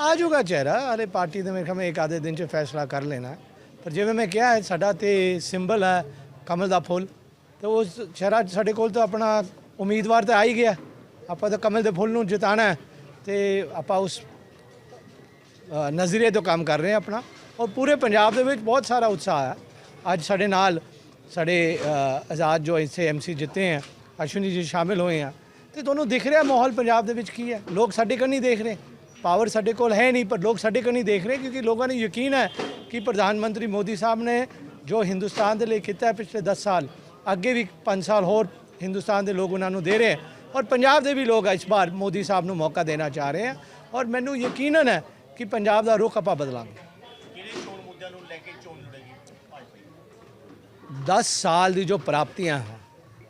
ਆ ਜਾਊਗਾ ਚਿਹਰਾ, ਹਾਲੇ ਪਾਰਟੀ ਦੇ ਮੇਰੇ ਖਿਆਲ ਮੈਂ ਇੱਕ ਆਧੇ ਦਿਨ ਚ ਫੈਸਲਾ ਕਰ ਲੈਣਾ ਪਰ ਜਿਵੇਂ ਮੈਂ ਕਿਹਾ ਹੈ, ਸਾਡਾ ਤੇ ਸਿੰਬਲ ਹੈ ਕਮਲ ਦਾ ਫੁੱਲ। ਤੇ ਉਸ ਚਿਹਰਾ ਸਾਡੇ ਕੋਲ ਤਾਂ ਆਪਣਾ ਉਮੀਦਵਾਰ ਤਾਂ ਆ ਹੀ ਗਿਆ। ਆਪਾਂ ਤਾਂ ਕਮਲ ਦੇ ਫੁੱਲ ਨੂੰ ਜਿਤਾਣਾ ਹੈ। ਤੇ ਆਪਾਂ ਉਸ ਨਜ਼ਰੀਏ ਤੋਂ ਕੰਮ ਕਰ ਰਹੇ ਹਾਂ ਆਪਣਾ। ਔਰ ਪੂਰੇ ਪੰਜਾਬ ਦੇ ਵਿੱਚ ਬਹੁਤ ਸਾਰਾ ਉਤਸ਼ਾਹ ਹੈ। ਅੱਜ ਸਾਡੇ ਨਾਲ ਸਾਡੇ ਆਜ਼ਾਦ ਜੋ ਇੱਥੇ ਐਮਸੀ ਜਿੱਤੇ ਹੈ, ਅਸ਼ਵਨੀ ਜੀ ਸ਼ਾਮਿਲ ਹੋਏ ਆ। ਤੇ ਤੁਹਾਨੂੰ ਦਿਖ ਰਿਹਾ ਮਾਹੌਲ ਪੰਜਾਬ ਦੇ ਵਿੱਚ ਕੀ ਹੈ? ਲੋਕ ਸਾਡੇ ਕੰਨੀ ਦੇਖ ਰਹੇ। ਪਾਵਰ ਸਾਡੇ ਕੋਲ ਹੈ ਨਹੀਂ ਪਰ ਲੋਕ ਸਾਡੇ ਕੰਨੀ ਦੇਖ ਰਹੇ ਕਿਉਂਕਿ ਲੋਕਾਂ ਨੂੰ ਯਕੀਨ ਹੈ ਕਿ ਪ੍ਰਧਾਨ ਮੰਤਰੀ ਮੋਦੀ ਸਾਹਿਬ ਨੇ ਜੋ ਹਿੰਦੁਸਤਾਨ ਦੇ ਲਈ ਕੀਤਾ ਹੈ ਪਿਛਲੇ 10 ਸਾਲ ਅੱਗੇ ਵੀ 5 ਸਾਲ ਹੋਰ ਹਿੰਦੁਸਤਾਨ ਦੇ ਲੋਕ ਉਹਨਾਂ ਨੂੰ ਦੇ ਰਹੇ ਔਰ ਪੰਜਾਬ ਦੇ ਵੀ ਲੋਕ ਇਸ ਵਾਰ ਮੋਦੀ ਸਾਹਿਬ ਨੂੰ ਮੌਕਾ ਦੇਣਾ ਚਾਹ ਰਹੇ ਹੈ ਔਰ ਮੈਨੂੰ ਯਕੀਨਨ ਹੈ ਕਿ ਪੰਜਾਬ ਦਾ ਰੁਖ ਆਪਾਂ ਬਦਲਾਂਗੇ। ਕਿਹੜੇ ਚੋਣ ਮੁੱਦਿਆਂ ਨੂੰ ਲੈ ਕੇ ਚੋਣ ਲੜੇਗੀ ਭਾਜਪਾ ਜੀ? 10 ਸਾਲ ਦੀ ਜੋ ਪ੍ਰਾਪਤੀਆਂ ਹੈ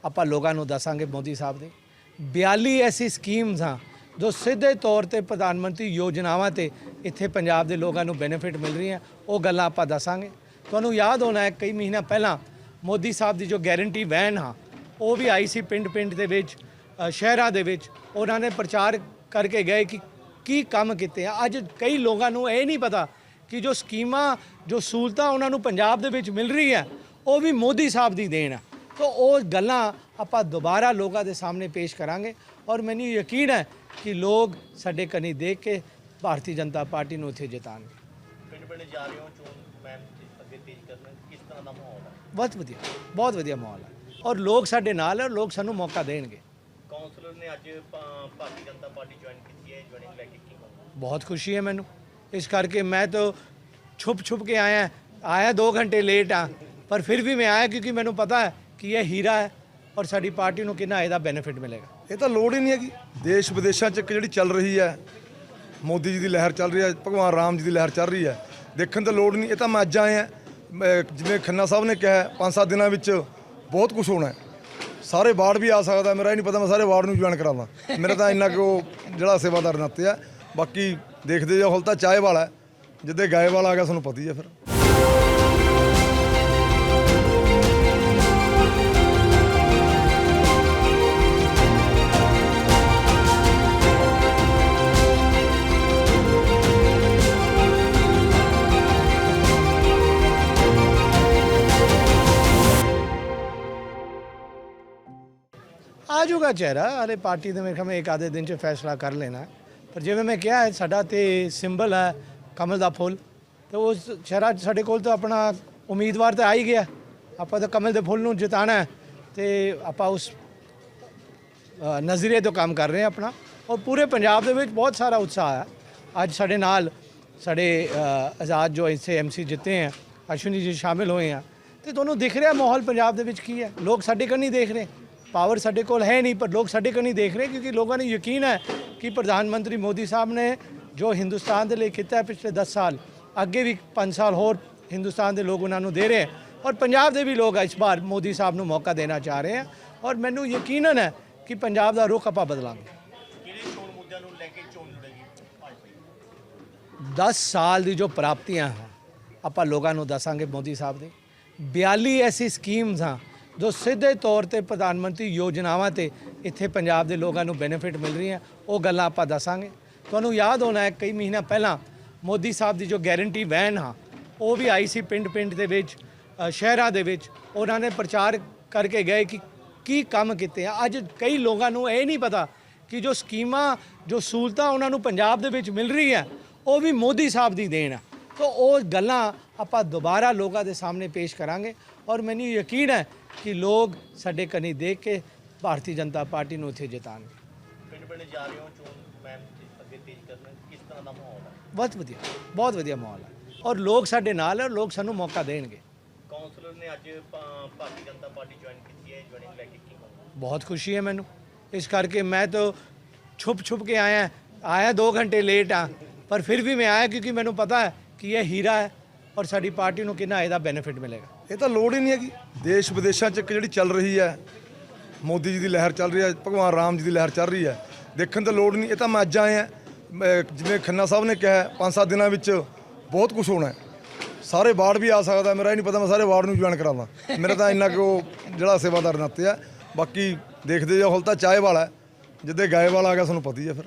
ਆਪਾਂ ਲੋਕਾਂ ਨੂੰ ਦੱਸਾਂਗੇ ਮੋਦੀ ਸਾਹਿਬ ਦੇ। 42 ਐਸੀ ਸਕੀਮਸ ਹਾਂ ਜੋ ਸਿੱਧੇ ਤੌਰ ਤੇ ਪ੍ਰਧਾਨ ਮੰਤਰੀ ਯੋਜਨਾਵਾਂ ਤੇ ਇੱਥੇ ਪੰਜਾਬ ਦੇ ਲੋਕਾਂ ਨੂੰ ਬੈਨੀਫਿਟ ਮਿਲ ਰਹੀਆਂ, ਉਹ ਗੱਲਾਂ ਆਪਾਂ ਦੱਸਾਂਗੇ। ਤੁਹਾਨੂੰ ਯਾਦ ਹੋਣਾ ਹੈ, ਕਈ ਮਹੀਨਾ ਪਹਿਲਾਂ ਮੋਦੀ ਸਾਹਿਬ ਦੀ ਜੋ ਗਾਰੰਟੀ ਵੈਨ ਹਾਂ ਉਹ ਵੀ ਆਈ ਸੀ ਪਿੰਡ ਪਿੰਡ ਦੇ ਵਿੱਚ ਸ਼ਹਿਰਾਂ ਦੇ ਵਿੱਚ। ਉਹਨਾਂ ਨੇ ਪ੍ਰਚਾਰ ਕਰਕੇ ਗਏ ਕਿ ਕੀ ਕੰਮ ਕੀਤੇ ਆ। ਅੱਜ ਕਈ ਲੋਕਾਂ ਨੂੰ ਇਹ ਨਹੀਂ ਪਤਾ ਕਿ ਜੋ ਸਕੀਮਾਂ, ਜੋ ਸਹੂਲਤਾਂ ਉਹਨਾਂ ਨੂੰ ਪੰਜਾਬ ਦੇ ਵਿੱਚ ਮਿਲ ਰਹੀ ਹੈ ਉਹ ਵੀ ਮੋਦੀ ਸਾਹਿਬ ਦੀ ਦੇਣ ਹੈ ਤਾਂ ਉਹ ਗੱਲਾਂ ਆਪਾਂ ਦੁਬਾਰਾ ਲੋਕਾਂ ਦੇ ਸਾਹਮਣੇ ਪੇਸ਼ ਕਰਾਂਗੇ ਔਰ ਮੈਨੂੰ ਯਕੀਨ ਹੈ ਕਿ ਲੋਕ ਸਾਡੇ ਕਨੀ ਦੇਖ ਕੇ ਭਾਰਤੀ ਜਨਤਾ ਪਾਰਟੀ ਨੂੰ ਇੱਥੇ ਜਿਤਾਣਗੇ ਪਿੰਡ ਪਿੰਡ ਜਾ ਰਹੇ ਹੋ ਚੋਣ ਮੈਮ ਅੱਗੇ ਤੇਜ਼ ਕਰਨਾ ਕਿਸ ਤਰ੍ਹਾਂ ਦਾ ਮਾਹੌਲ ਹੈ? ਬਹੁਤ ਵਧੀਆ ਬਹੁਤ ਵਧੀਆ ਮਾਹੌਲ ਹੈ। ਔਰ ਲੋਕ ਸਾਡੇ ਨਾਲ ਹੈ ਔਰ ਲੋਕ ਸਾਨੂੰ ਮੌਕਾ ਦੇਣਗੇ। ਕਾਉਂਸਲਰ ਨੇ ਅੱਜ ਭਾ- ਭਾਰਤੀ ਜਨਤਾ ਪਾਰਟੀ ਜੁਆਇਨ ਕੀਤੀ ਹੈ ਜੁਆਇਨਿੰਗ ਲੈ ਕੇ ਕੀ ਕਹੋਗੇ? ਬਹੁਤ ਖੁਸ਼ੀ ਹੈ ਮੈਨੂੰ। ਇਸ ਕਰਕੇ ਮੈਂ ਤਾਂ ਛੁਪ ਛੁਪ ਕੇ ਆਇਆ ਆਇਆ 2 ਘੰਟੇ ਲੇਟ ਆ ਪਰ ਫਿਰ ਵੀ ਮੈਂ ਆਇਆ ਕਿਉਂਕਿ ਮੈਨੂੰ ਪਤਾ ਹੈ ਕਿ ਇਹ ਹੀਰਾ ਹੈ ਔਰ ਸਾਡੀ ਪਾਰਟੀ ਨੂੰ ਕਿੰਨਾ ਇਹਦਾ ਬੈਨੀਫਿਟ ਮਿਲੇਗਾ। ਇਹ ਤਾਂ ਲੋੜ ਹੀ ਨਹੀਂ ਹੈਗੀ। ਦੇਸ਼ ਵਿਦੇਸ਼ਾਂ 'ਚ ਇੱਕ ਜਿਹੜੀ ਚੱਲ ਰਹੀ ਹੈ, ਮੋਦੀ ਜੀ ਦੀ ਲਹਿਰ ਚੱਲ ਰਹੀ ਹੈ, ਭਗਵਾਨ ਰਾਮ ਜੀ ਦੀ ਲਹਿਰ ਚੱਲ ਰਹੀ ਹੈ। ਦੇਖਣ ਤਾਂ ਲੋੜ ਨਹੀਂ, ਇਹ ਤਾਂ ਮੈਂ ਅੱਜ ਆਇਆ ਜਿਵੇਂ ਖੰਨਾ ਸਾਹਿਬ ਨੇ ਕਿਹਾ ਪੰਜ ਸੱਤ ਦਿਨਾਂ ਵਿੱਚ ਬਹੁਤ ਕੁਝ ਹੋਣਾ ਹੈ। ਸਾਰੇ ਵਾਰਡ ਵੀ ਆ ਸਕਦਾ ਮੇਰਾ ਇਹ ਨਹੀਂ ਪਤਾ ਮੈਂ ਸਾਰੇ ਵਾਰਡ ਨੂੰ ਜੁਆਇਨ ਕਰਾਵਾਂ। ਮੇਰਾ ਤਾਂ ਇੰਨਾ ਕੁ ਉਹ ਜਿਹੜਾ ਸੇਵਾਦਾਰ ਨਾਤੇ ਆ। ਬਾਕੀ ਦੇਖਦੇ ਜਾ ਹੁਣ ਤਾਂ ਚਾਹ ਵਾਲਾ ਹੈ। ਜਿੱਦੇ ਗਾਏ ਵਾਲਾ ਆ ਗਿਆ, ਤੁਹਾਨੂੰ ਪਤਾ ਹੀ ਹੈ ਫਿਰ। ਆ ਜਾਊਗਾ ਚਿਹਰਾ, ਹਾਲੇ ਪਾਰਟੀ ਦੇ ਮੇਰੇ ਖਿਆਲ ਮੈਂ ਇੱਕ ਆਧੇ ਦਿਨ ਚ ਫੈਸਲਾ ਕਰ ਲੈਣਾ। ਪਰ ਜਿਵੇਂ ਮੈਂ ਕਿਹਾ ਹੈ, ਸਾਡਾ ਤੇ ਸਿੰਬਲ ਹੈ ਕਮਲ ਦਾ ਫੁੱਲ। ਤੇ ਉਸ ਚਿਹਰਾ ਸਾਡੇ ਕੋਲ ਤਾਂ ਆਪਣਾ ਉਮੀਦਵਾਰ ਤਾਂ ਆ ਹੀ ਗਿਆ। ਆਪਾਂ ਤਾਂ ਕਮਲ ਦੇ ਫੁੱਲ ਨੂੰ ਜਿਤਾਣਾ ਹੈ। ਤੇ ਆਪਾਂ ਉਸ ਨਜ਼ਰੀਏ ਤੋਂ ਕੰਮ ਕਰ ਰਹੇ ਹਾਂ ਆਪਣਾ। ਔਰ ਪੂਰੇ ਪੰਜਾਬ ਦੇ ਵਿੱਚ ਬਹੁਤ ਸਾਰਾ ਉਤਸ਼ਾਹ ਹੈ। ਅੱਜ ਸਾਡੇ ਨਾਲ ਸਾਡੇ ਆਜ਼ਾਦ ਜੋ ਇੱਥੇ ਐਮਸੀ ਜਿੱਤੇ ਹੈ, ਅਸ਼ਵਨੀ ਜੀ ਸ਼ਾਮਿਲ ਹੋਏ ਆ। ਤੇ ਤੁਹਾਨੂੰ ਦਿਖ ਰਿਹਾ ਮਾਹੌਲ ਪੰਜਾਬ ਦੇ ਵਿੱਚ ਕੀ ਹੈ? ਲੋਕ ਸਾਡੇ ਕੰਨੀ ਦੇਖ ਰਹੇ। ਪਾਵਰ ਸਾਡੇ ਕੋਲ ਹੈ ਨਹੀਂ ਪਰ ਲੋਕ ਸਾਡੇ ਕੰਨੀ ਦੇਖ ਰਹੇ ਕਿਉਂਕਿ ਲੋਕਾਂ ਨੂੰ ਯਕੀਨ ਹੈ ਕਿ ਪ੍ਰਧਾਨ ਮੰਤਰੀ ਮੋਦੀ ਸਾਹਿਬ ਨੇ ਜੋ ਹਿੰਦੁਸਤਾਨ ਦੇ ਲਈ ਕੀਤਾ ਹੈ ਪਿਛਲੇ 10 ਸਾਲ ਅੱਗੇ ਵੀ 5 ਸਾਲ ਹੋਰ ਹਿੰਦੁਸਤਾਨ ਦੇ ਲੋਕ ਉਹਨਾਂ ਨੂੰ ਦੇ ਰਹੇ ਹੈ ਔਰ ਪੰਜਾਬ ਦੇ ਵੀ ਲੋਕ ਇਸ ਵਾਰ ਮੋਦੀ ਸਾਹਿਬ ਨੂੰ ਮੌਕਾ ਦੇਣਾ ਚਾਹ ਰਹੇ ਹੈ ਔਰ ਮੈਨੂੰ ਯਕੀਨਨ ਹੈ ਕਿ ਪੰਜਾਬ ਦਾ ਰੁਖ ਆਪਾਂ ਬਦਲਾਂਗੇ। ਕਿਹੜੇ ਚੋਣ ਮੁੱਦਿਆਂ ਨੂੰ ਲੈ ਕੇ ਚੋਣ ਲੜੇਗੀ ਭਾਜਪਾ ਜੀ? 10 ਸਾਲ ਦੀ ਜੋ ਪ੍ਰਾਪਤੀਆਂ ਹੈ ਆਪਾਂ ਲੋਕਾਂ ਨੂੰ ਦੱਸਾਂਗੇ ਮੋਦੀ ਸਾਹਿਬ ਦੇ। 42 ਐਸੀ ਸਕੀਮਸ ਹਾਂ ਜੋ ਸਿੱਧੇ ਤੌਰ ਤੇ ਪ੍ਰਧਾਨ ਮੰਤਰੀ ਯੋਜਨਾਵਾਂ ਤੇ ਇੱਥੇ ਪੰਜਾਬ ਦੇ ਲੋਕਾਂ ਨੂੰ ਬੈਨੀਫਿਟ ਮਿਲ ਰਹੀ ਹੈ ਉਹ ਗੱਲਾਂ ਆਪਾਂ ਦੱਸਾਂਗੇ। ਤੁਹਾਨੂੰ ਯਾਦ ਹੋਣਾ ਹੈ, ਕਈ ਮਹੀਨਾ ਪਹਿਲਾਂ ਮੋਦੀ ਸਾਹਿਬ ਦੀ ਜੋ ਗਾਰੰਟੀ ਵੈਨ ਹਾਂ ਉਹ ਵੀ ਆਈ ਸੀ ਪਿੰਡ ਪਿੰਡ ਦੇ ਵਿੱਚ ਸ਼ਹਿਰਾਂ ਦੇ ਵਿੱਚ। ਉਹਨਾਂ ਨੇ ਪ੍ਰਚਾਰ ਕਰਕੇ ਗਏ ਕਿ ਕੀ ਕੰਮ ਕੀਤੇ ਆ। ਅੱਜ ਕਈ ਲੋਕਾਂ ਨੂੰ ਇਹ ਨਹੀਂ ਪਤਾ ਕਿ ਜੋ ਸਕੀਮਾਂ, ਜੋ ਸਹੂਲਤਾਂ ਉਹਨਾਂ ਨੂੰ ਪੰਜਾਬ ਦੇ ਵਿੱਚ ਮਿਲ ਰਹੀ ਹੈ ਉਹ ਵੀ ਮੋਦੀ ਸਾਹਿਬ ਦੀ ਦੇਣ ਹੈ ਤਾਂ ਉਹ ਗੱਲਾਂ ਆਪਾਂ ਦੁਬਾਰਾ ਲੋਕਾਂ ਦੇ ਸਾਹਮਣੇ ਪੇਸ਼ ਕਰਾਂਗੇ। ਔਰ ਮੈਨੂੰ ਯਕੀਨ ਹੈ ਕਿ ਲੋਕ ਸਾਡੇ ਕਨੀ ਦੇਖ ਕੇ ਭਾਰਤੀ ਜਨਤਾ ਪਾਰਟੀ ਨੂੰ ਇੱਥੇ ਜਿਤਾਣਗੇ। ਪਿੰਡ ਪਿੰਡ ਜਾ ਰਹੇ ਹੋ ਚੋਣ ਮੈਮ ਅੱਗੇ ਤੇਜ਼ ਕਰਨਾ ਕਿਸ ਤਰ੍ਹਾਂ ਦਾ ਮਾਹੌਲ ਹੈ? ਬਹੁਤ ਵਧੀਆ ਬਹੁਤ ਵਧੀਆ ਮਾਹੌਲ ਹੈ। ਔਰ ਲੋਕ ਸਾਡੇ ਨਾਲ ਹੈ ਲੋਕ ਸਾਨੂੰ ਮੌਕਾ ਦੇਣਗੇ। ਕਾਉਂਸਲਰ ਨੇ ਅੱਜ ਭਾਰਤੀ ਜਨਤਾ ਪਾਰਟੀ ਜੁਆਇਨ ਕੀਤੀ ਹੈ ਜੁਆਇਨਿੰਗ ਲੈ ਕੇ ਕੀ ਬਹੁਤ ਖੁਸ਼ੀ ਹੈ ਮੈਨੂੰ। ਇਸ ਕਰਕੇ ਮੈਂ ਤਾਂ ਛੁਪ ਛੁਪ ਕੇ ਆਇਆ ਆਇਆ 2 ਘੰਟੇ ਲੇਟ ਆ ਪਰ ਫਿਰ ਵੀ ਮੈਂ ਆਇਆ ਕਿਉਂਕਿ ਮੈਨੂੰ ਪਤਾ ਹੈ ਕਿ ਇਹ ਹੀਰਾ ਹੈ ਔਰ ਸਾਡੀ ਪਾਰਟੀ ਨੂੰ ਕਿੰਨਾ ਇਹਦਾ ਬੈਨੀਫਿਟ ਮਿਲੇਗਾ। ਇਹ ਤਾਂ ਲੋੜ ਹੀ ਨਹੀਂ ਹੈਗੀ। ਦੇਸ਼ ਵਿਦੇਸ਼ਾਂ 'ਚ ਇੱਕ ਜਿਹੜੀ ਚੱਲ ਰਹੀ ਹੈ, ਮੋਦੀ ਜੀ ਦੀ ਲਹਿਰ ਚੱਲ ਰਹੀ ਹੈ, ਭਗਵਾਨ ਰਾਮ ਜੀ ਦੀ ਲਹਿਰ ਚੱਲ ਰਹੀ ਹੈ। ਦੇਖਣ ਤਾਂ ਲੋੜ ਨਹੀਂ, ਇਹ ਤਾਂ ਮੈਂ ਅੱਜ ਆਇਆ ਜਿਵੇਂ ਖੰਨਾ ਸਾਹਿਬ ਨੇ ਕਿਹਾ ਪੰਜ ਸੱਤ ਦਿਨਾਂ ਵਿੱਚ ਬਹੁਤ ਕੁਝ ਹੋਣਾ ਹੈ। ਸਾਰੇ ਵਾਰਡ ਵੀ ਆ ਸਕਦਾ ਮੇਰਾ ਇਹ ਨਹੀਂ ਪਤਾ ਮੈਂ ਸਾਰੇ ਵਾਰਡ ਨੂੰ ਜੁਆਇਨ ਕਰਾਵਾਂ। ਮੇਰਾ ਤਾਂ ਇੰਨਾ ਕੁ ਉਹ ਜਿਹੜਾ ਸੇਵਾਦਾਰ ਨਾਤੇ ਆ। ਬਾਕੀ ਦੇਖਦੇ ਜਾ ਹੁਣ ਤਾਂ ਚਾਹ ਵਾਲਾ ਹੈ। ਜਿੱਦੇ ਗਾਏ ਵਾਲਾ ਆ ਗਿਆ, ਤੁਹਾਨੂੰ ਪਤਾ ਹੀ ਹੈ ਫਿਰ।